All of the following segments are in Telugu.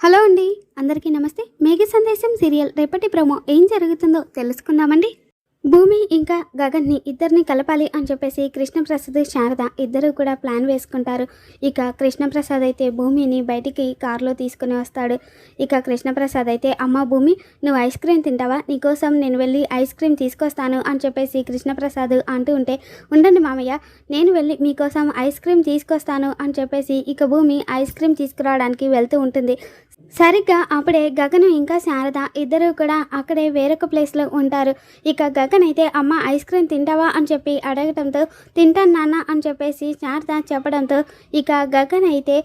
హలో అండి. అందరికీ నమస్తే. మేఘ సందేశం సీరియల్ రేపటి ప్రోమో ఏం జరుగుతుందో తెలుసుకుందామండి. భూమి ఇంకా గగన్ని ఇద్దరిని కలపాలి అని చెప్పేసి కృష్ణప్రసాద్ శారద ఇద్దరు కూడా ప్లాన్ వేసుకుంటారు. ఇక కృష్ణప్రసాద్ అయితే భూమిని బయటికి కారులో తీసుకుని వస్తాడు. ఇక కృష్ణప్రసాద్ అయితే అమ్మ భూమి నువ్వు ఐస్ క్రీమ్ తింటావా? నీకోసం నేను వెళ్ళి ఐస్ క్రీమ్ తీసుకొస్తాను అని చెప్పేసి కృష్ణప్రసాద్ అంటూ ఉంటే ఉండండి మామయ్య నేను వెళ్ళి మీకోసం ఐస్ క్రీమ్ తీసుకొస్తాను అని చెప్పేసి ఇక భూమి ఐస్ క్రీమ్ తీసుకురావడానికి వెళ్తూ ఉంటుంది. సరిగ్గా అప్పుడే గగను ఇంకా శారద ఇద్దరు కూడా అక్కడే వేరొక ప్లేస్లో ఉంటారు. ఇక గగన్ అయితే అమ్మ ఐస్ క్రీమ్ తింటావా? అని చెప్పి అడగటంతో తింటాను నాన్న అని చెప్పేసి శారద చెప్పడంతో ఇక గగన్ అయితే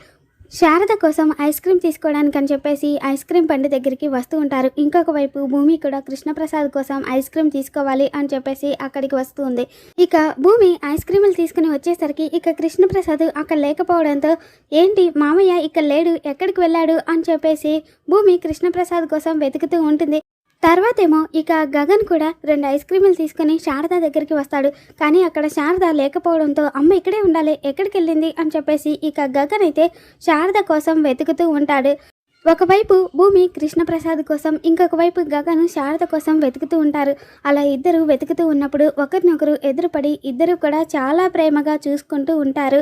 శారద కోసం ఐస్ క్రీమ్ తీసుకోవడానికి అని చెప్పేసి ఐస్ క్రీమ్ బండి దగ్గరికి వస్తూ ఉంటారు. ఇంకొక వైపు భూమి కూడా కృష్ణప్రసాద్ కోసం ఐస్ క్రీమ్ తీసుకోవాలి అని చెప్పేసి అక్కడికి వస్తూ ఉంది. ఇక భూమి ఐస్ క్రీములు తీసుకుని వచ్చేసరికి ఇక కృష్ణప్రసాద్ అక్కడ లేకపోవడంతో ఏంటి మామయ్య ఇక్కడ లేడు ఎక్కడికి వెళ్ళాడు? అని చెప్పేసి భూమి కృష్ణప్రసాద్ కోసం వెతుకుతూ ఉంటుంది. తర్వాతేమో ఇక గగన్ కూడా రెండు ఐస్ క్రీములు తీసుకుని శారద దగ్గరికి వస్తాడు. కానీ అక్కడ శారద లేకపోవడంతో అమ్మ ఇక్కడే ఉండాలి ఎక్కడికి వెళ్ళింది అని చెప్పేసి ఇక గగన్ అయితే శారద కోసం వెతుకుతూ ఉంటాడు. ఒకవైపు భూమి కృష్ణప్రసాద్ కోసం ఇంకొక వైపు గగన్ శారద కోసం వెతుకుతూ ఉంటారు. అలా ఇద్దరు వెతుకుతూ ఉన్నప్పుడు ఒకరినొకరు ఎదురుపడి ఇద్దరు కూడా చాలా ప్రేమగా చూసుకుంటూ ఉంటారు.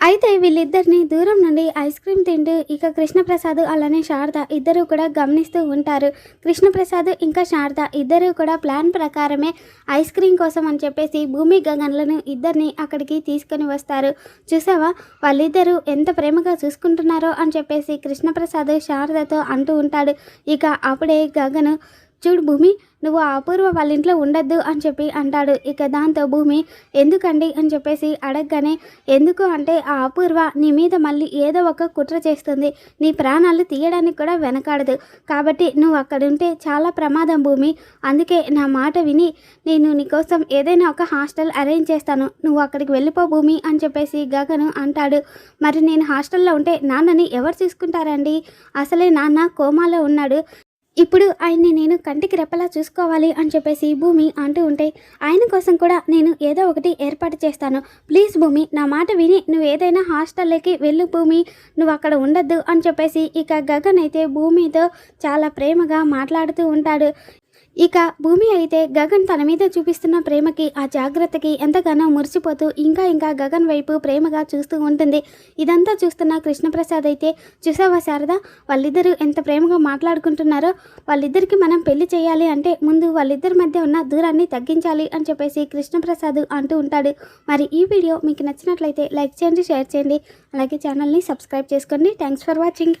అయితే వీళ్ళిద్దరిని దూరం నుండి ఐస్ క్రీమ్ తింటూ ఇక కృష్ణప్రసాద్ అలానే శారద ఇద్దరు కూడా గమనిస్తూ ఉంటారు. కృష్ణప్రసాద్ ఇంకా శారద ఇద్దరు కూడా ప్లాన్ ప్రకారమే ఐస్ క్రీమ్ కోసం అని చెప్పేసి భూమి గగన్లను ఇద్దరిని అక్కడికి తీసుకొని వస్తారు. చూసావా? వాళ్ళిద్దరూ ఎంత ప్రేమగా చూసుకుంటున్నారో అని చెప్పేసి కృష్ణప్రసాద్ శారదతో అంటూ ఉంటాడు. ఇక అప్పుడే గగను చూడు భూమి నువ్వు ఆ అపూర్వ వాళ్ళ ఇంట్లో ఉండొద్దు అని చెప్పి అంటాడు. ఇక దాంతో భూమి ఎందుకండి అని చెప్పేసి అడగగానే ఎందుకు అంటే ఆ అపూర్వ నీ మీద మళ్ళీ ఏదో ఒక కుట్ర చేస్తుంది. నీ ప్రాణాలు తీయడానికి కూడా వెనకాడదు. కాబట్టి నువ్వు అక్కడ ఉంటే చాలా ప్రమాదం భూమి. అందుకే నా మాట విని నేను నీకోసం ఏదైనా ఒక హాస్టల్ అరేంజ్ చేస్తాను. నువ్వు అక్కడికి వెళ్ళిపో భూమి అని చెప్పేసి గగను అంటాడు. మరి నేను హాస్టల్లో ఉంటే నాన్నని ఎవరు చూసుకుంటారండి? అసలే నాన్న కోమాలో ఉన్నాడు. ఇప్పుడు ఆయన్ని నేను కంటికి రెప్పలా చూసుకోవాలి అని చెప్పేసి భూమి అంటూ ఉంటే ఆయన కోసం కూడా నేను ఏదో ఒకటి ఏర్పాటు చేస్తాను. ప్లీజ్ భూమి నా మాట విని నువ్వు ఏదైనా హాస్టల్లోకి వెళ్ళు భూమి నువ్వు అక్కడ ఉండొద్దు అని చెప్పేసి ఇక గగన్ అయితే భూమితో చాలా ప్రేమగా మాట్లాడుతూ ఉంటాడు. ఇక భూమి అయితే గగన్ తన మీద చూపిస్తున్న ప్రేమకి ఆ జాగ్రత్తకి ఎంతగానో మురిసిపోతూ ఇంకా ఇంకా గగన్ వైపు ప్రేమగా చూస్తూ ఉంటుంది. ఇదంతా చూస్తున్న కృష్ణప్రసాద్ అయితే చూసావా శారద వాళ్ళిద్దరూ ఎంత ప్రేమగా మాట్లాడుకుంటున్నారో వాళ్ళిద్దరికి మనం పెళ్ళి చేయాలి అంటే ముందు వాళ్ళిద్దరి మధ్య ఉన్న దూరాన్ని తగ్గించాలి అని చెప్పేసి కృష్ణప్రసాద్ అంటూ ఉంటాడు. మరి ఈ వీడియో మీకు నచ్చినట్లయితే లైక్ చేయండి షేర్ చేయండి. అలాగే ఛానల్ని సబ్స్క్రైబ్ చేసుకోండి. Thanks for watching.